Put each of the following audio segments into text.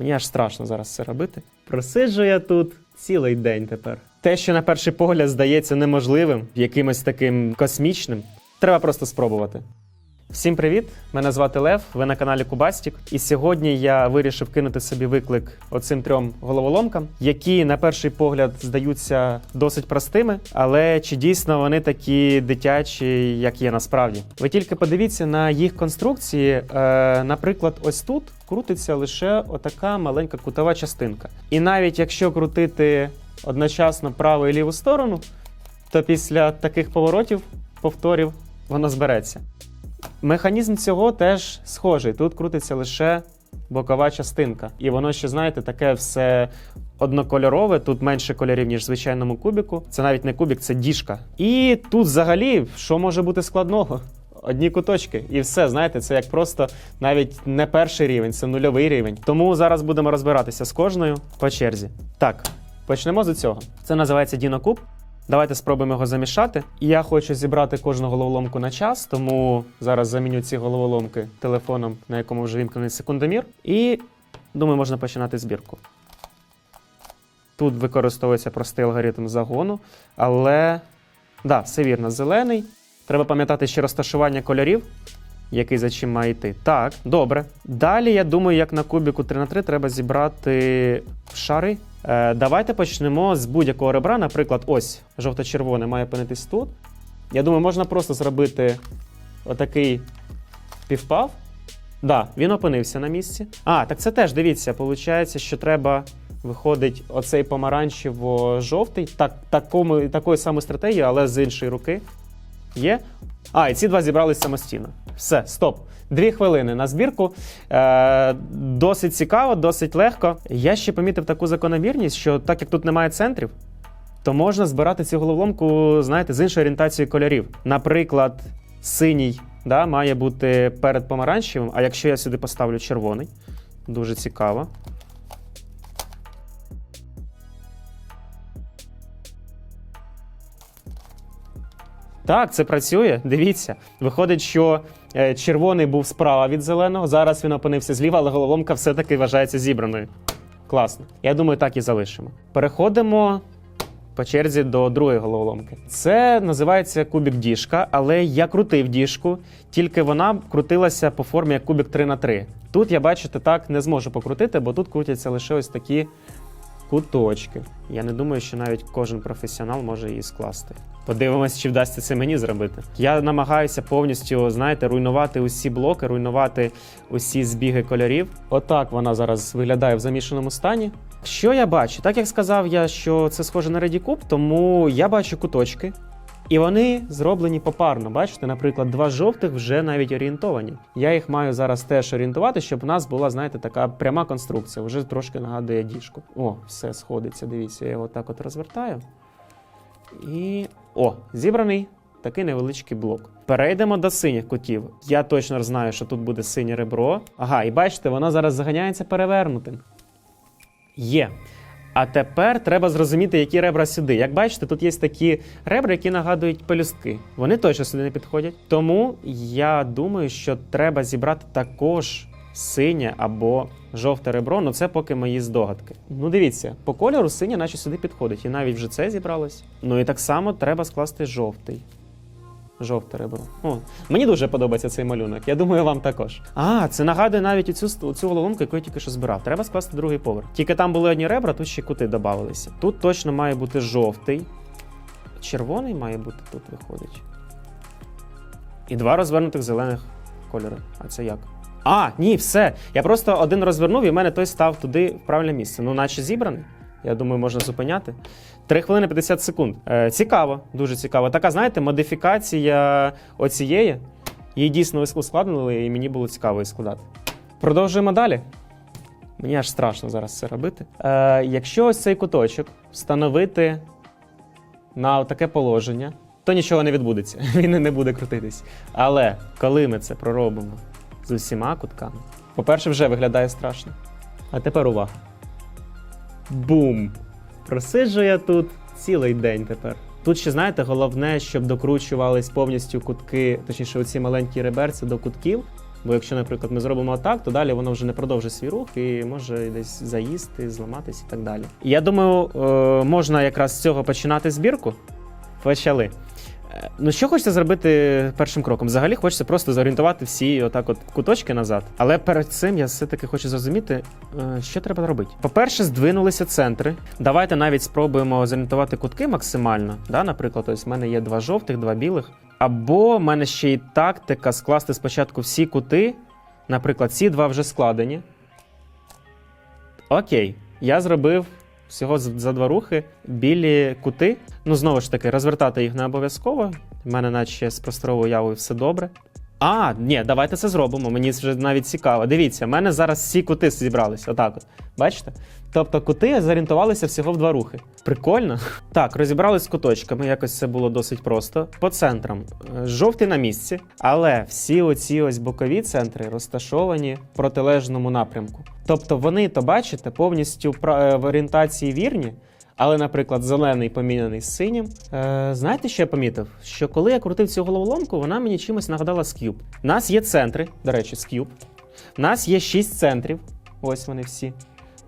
Мені аж страшно зараз це робити. Просиджу я тут цілий день тепер. Те, що на перший погляд здається неможливим, якимось таким космічним, треба просто спробувати. Всім привіт! Мене звати Лев. Ви на каналі Кубастік. І сьогодні я вирішив кинути собі виклик оцим трьом головоломкам, які на перший погляд здаються досить простими, але чи дійсно вони такі дитячі, як є насправді? Ви тільки подивіться на їх конструкції. Е, наприклад, ось тут крутиться лише отака маленька кутова частинка. І навіть якщо крутити одночасно праву і ліву сторону, то після таких поворотів, повторів, воно збереться. Механізм цього теж схожий. Тут крутиться лише бокова частинка. І воно ще, знаєте, таке все однокольорове. Тут менше кольорів, ніж в звичайному кубіку. Це навіть не кубік, це діжка. І тут взагалі, що може бути складного? Одні куточки, і все, знаєте, це як просто навіть не перший рівень, це нульовий рівень. Тому зараз будемо розбиратися з кожною по черзі. Так, почнемо з цього. Це називається Дінокуб. Давайте спробуємо його замішати. Я хочу зібрати кожну головоломку на час, тому зараз заміню ці головоломки телефоном, на якому вже вімкнений секундомір. І думаю, можна починати збірку. Тут використовується простий алгоритм загону, але да, все вірно, зелений. Треба пам'ятати ще розташування кольорів, який за чим має йти. Так, добре. Далі, я думаю, як на кубіку 3 на 3 треба зібрати шари. Е, давайте почнемо з будь-якого ребра. Наприклад, ось жовто-червоне має опинитись тут. Я думаю, можна просто зробити отакий півпав. Да, він опинився на місці. А, так це теж дивіться, виходить, що треба. Виходить оцей помаранчево-жовтий, так, такою самою стратегією, але з іншої руки. Є. А, і ці два зібрались самостійно. Все, стоп. Дві хвилини на збірку. Е, досить цікаво, досить легко. Я ще помітив таку закономірність, що так як тут немає центрів, то можна збирати цю головоломку, знаєте, з іншою орієнтацією кольорів. Наприклад, синій да, має бути перед помаранчевим, а якщо я сюди поставлю червоний, дуже цікаво. Так, це працює. Дивіться. Виходить, що е, червоний був справа від зеленого. Зараз він опинився зліва, але головоломка все-таки вважається зібраною. Класно. Я думаю, так і залишимо. Переходимо по черзі до другої головоломки. Це називається кубік діжка, але я крутив діжку, тільки вона крутилася по формі як кубік 3 на 3 Тут я бачите, так не зможу покрутити, бо тут крутяться лише ось такі куточки. Я не думаю, що навіть кожен професіонал може її скласти. Подивимось, чи вдасться це мені зробити. Я намагаюся повністю, знаєте, руйнувати усі блоки, руйнувати усі збіги кольорів. Отак вона зараз виглядає в замішаному стані. Що я бачу? Так як сказав я, що це схоже на редікуб, тому я бачу куточки. І вони зроблені попарно. Бачите, наприклад, два жовтих вже навіть орієнтовані. Я їх маю зараз теж орієнтувати, щоб у нас була, знаєте, така пряма конструкція. Вже трошки нагадує діжку. О, все сходиться. Дивіться, я його так от розвертаю. І. О, зібраний такий невеличкий блок. Перейдемо до синіх кутів. Я точно знаю, що тут буде синє ребро. Ага, і бачите, воно зараз заганяється перевернутим. Є. А тепер треба зрозуміти, які ребра сюди. Як бачите, тут є такі ребра, які нагадують пелюстки. Вони точно сюди не підходять. Тому я думаю, що треба зібрати також синє або жовте ребро. Ну це поки мої здогадки. Ну дивіться, по кольору синє, наче сюди підходить. І навіть вже це зібралось. Ну і так само треба скласти жовтий. Жовте ребро. О, мені дуже подобається цей малюнок. Я думаю, вам також. А, це нагадує навіть оцю, цю головоломку, яку я тільки що збирав. Треба скласти другий поверх. Тільки там були одні ребра, тут ще кути додавалися. Тут точно має бути жовтий. Червоний має бути тут, виходить. І два розвернутих зелених кольори. А це як? А, ні, все. Я просто один розвернув, і в мене той став туди в правильне місце. Ну, наче зібраний. Я думаю, можна зупиняти. 3 хвилини 50 секунд. Е, цікаво, дуже цікаво. Така, знаєте, модифікація оцієї. Її дійсно ускладнили, і мені було цікаво її складати. Продовжуємо далі. Мені аж страшно зараз це робити. Е, якщо ось цей куточок встановити на таке положення, то нічого не відбудеться. Він не буде крутитись. Але коли ми це проробимо з усіма кутками, по-перше, вже виглядає страшно. А тепер увага. Бум! Просиджу я тут цілий день тепер. Тут ще, знаєте, головне, щоб докручувались повністю кутки, точніше, оці маленькі реберці до кутків. Бо якщо, наприклад, ми зробимо так, то далі воно вже не продовжить свій рух і може десь заїсти, зламатись і так далі. Я думаю, е, можна якраз з цього починати збірку. Почали. Ну, що хочеться зробити першим кроком? Взагалі хочеться просто зорієнтувати всі отак от куточки назад. Але перед цим я все-таки хочу зрозуміти, е, що треба робити. По-перше, здвинулися центри. Давайте навіть спробуємо зорієнтувати кутки максимально. Да? Наприклад, ось в мене є два жовтих, два білих. Або в мене ще й тактика скласти спочатку всі кути. Наприклад, ці два вже складені. Окей, я зробив всього за два рухи білі кути. Ну, знову ж таки, розвертати їх не обов'язково. У мене, наче з просторовою уяви все добре. А, ні, давайте це зробимо. Мені вже навіть цікаво. Дивіться, в мене зараз всі кути зібралися. Отак от. Бачите? Тобто кути зорієнтувалися всього в два рухи. Прикольно. Так, розібрались з куточками, якось це було досить просто. По центрам. Е, Жовтий на місці, але всі оці ось бокові центри розташовані в протилежному напрямку. Тобто вони, то бачите, повністю е, в орієнтації вірні. Але, наприклад, зелений поміняний з синім. Е, знаєте, що я помітив? Що коли я крутив цю головоломку, вона мені чимось нагадала скюб. У нас є центри, до речі, скюб. У нас є 6 центрів. Ось вони всі.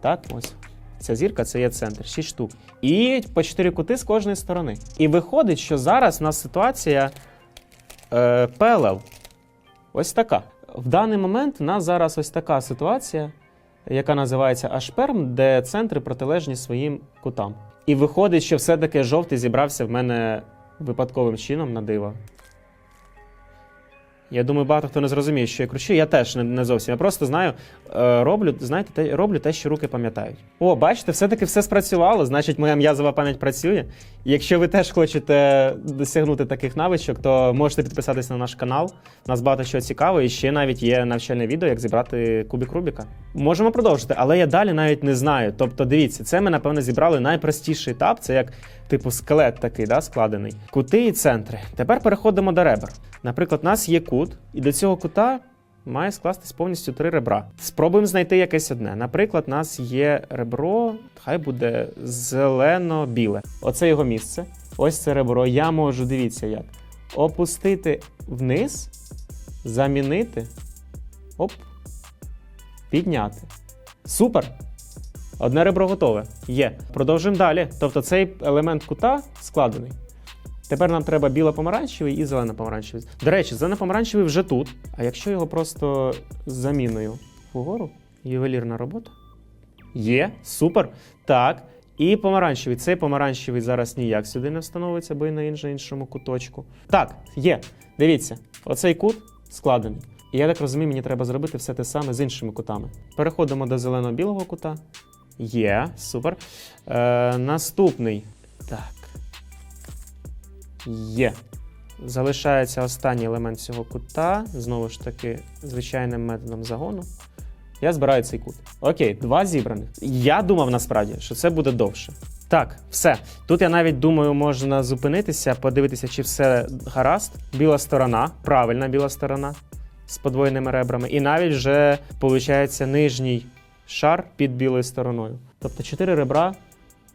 Так, ось. Ця зірка це є центр, 6 штук. І по 4 кути з кожної сторони. І виходить, що зараз у нас ситуація е, PLL. Ось така. В даний момент у нас зараз ось така ситуація, яка називається Ашперм, де центри протилежні своїм кутам. І виходить, що все-таки жовтий зібрався в мене випадковим чином на диво. Я думаю, багато хто не зрозуміє, що я кручу. Я теж не, не зовсім. Я просто знаю, е, роблю, знаєте, те, роблю те, що руки пам'ятають. О, бачите, все-таки все спрацювало. Значить, моя м'язова пам'ять працює. Якщо ви теж хочете досягнути таких навичок, то можете підписатися на наш канал. У нас багато чого цікавого, і ще навіть є навчальне відео, як зібрати кубик Рубіка. Можемо продовжити, але я далі навіть не знаю. Тобто, дивіться, це ми, напевно, зібрали найпростіший етап. Це як типу скелет такий, да, складений. Кути і центри. Тепер переходимо до ребер. Наприклад, у нас є кут, і до цього кута має скластись повністю три ребра. Спробуємо знайти якесь одне. Наприклад, у нас є ребро, хай буде зелено-біле. Оце його місце. Ось це ребро. Я можу, дивіться, як опустити вниз, замінити, оп, підняти. Супер! Одне ребро готове. Є. Продовжуємо далі. Тобто цей елемент кута складений. Тепер нам треба біло-помаранчевий і зелено-помаранчевий. До речі, зелено-помаранчевий вже тут. А якщо його просто заміною вгору, ювелірна робота. Є, супер. Так. І помаранчевий. Цей помаранчевий зараз ніяк сюди не встановиться, бо і на іншому куточку. Так, є. Дивіться, оцей кут складений. І я так розумію, мені треба зробити все те саме з іншими кутами. Переходимо до зелено-білого кута. Є, супер. Е, наступний. Так. Є. Залишається останній елемент цього кута. Знову ж таки, звичайним методом загону. Я збираю цей кут. Окей, два зібраних. Я думав насправді, що це буде довше. Так, все. Тут я навіть думаю, можна зупинитися, подивитися, чи все гаразд. Біла сторона, правильна біла сторона з подвоєними ребрами. І навіть вже виходить нижній шар під білою стороною. Тобто чотири ребра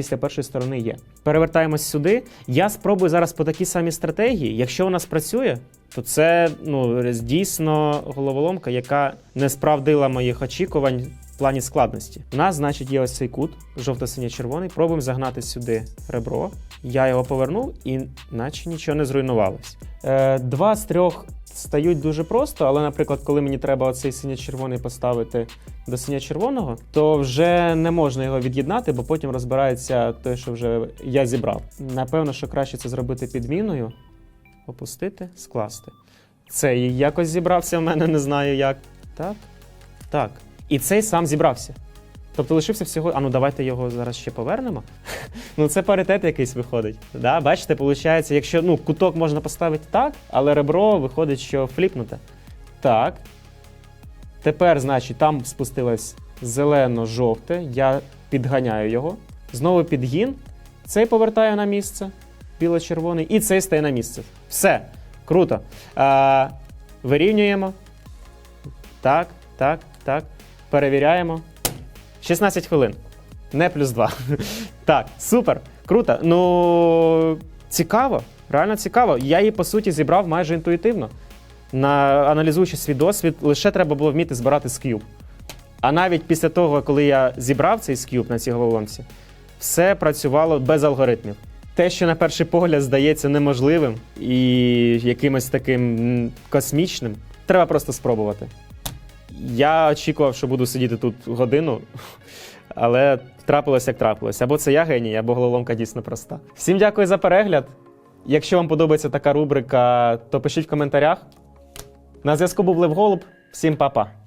після першої сторони є. Перевертаємось сюди. Я спробую зараз по такій самій стратегії. Якщо вона спрацює, то це ну дійсно головоломка, яка не справдила моїх очікувань в плані складності. У нас, значить, є ось цей кут, жовто-синьо-червоний. Пробуємо загнати сюди ребро. Я його повернув, і наче нічого не зруйнувалось. Е, два з трьох стають дуже просто, але, наприклад, коли мені треба оцей синьо-червоний поставити до синьо-червоного, то вже не можна його від'єднати, бо потім розбирається те, що вже я зібрав. Напевно, що краще це зробити підміною, опустити, скласти. Цей якось зібрався в мене, не знаю як. Так. Так. І цей сам зібрався. Тобто лишився всього. А ну давайте його зараз ще повернемо. ну це паритет якийсь виходить. Да? Бачите, виходить, якщо ну, куток можна поставити так, але ребро виходить, що фліпнуте. Так. Тепер, значить, там спустилось зелено-жовте. Я підганяю його. Знову підгін. Цей повертаю на місце. Біло-червоний. І цей стає на місце. Все. Круто. А, вирівнюємо. Так, так, так. Перевіряємо. 16 хвилин. Не плюс 2. так, супер. Круто. Ну, цікаво. Реально цікаво. Я її, по суті, зібрав майже інтуїтивно. на аналізуючи свій досвід, лише треба було вміти збирати скюб. А навіть після того, коли я зібрав цей скюб на цій головоломці, все працювало без алгоритмів. Те, що на перший погляд здається неможливим і якимось таким космічним, треба просто спробувати. Я очікував, що буду сидіти тут годину, але трапилось як трапилось. Або це я геній, або головоломка дійсно проста. Всім дякую за перегляд. Якщо вам подобається така рубрика, то пишіть в коментарях. На зв'язку був Лев Голуб. Всім па-па.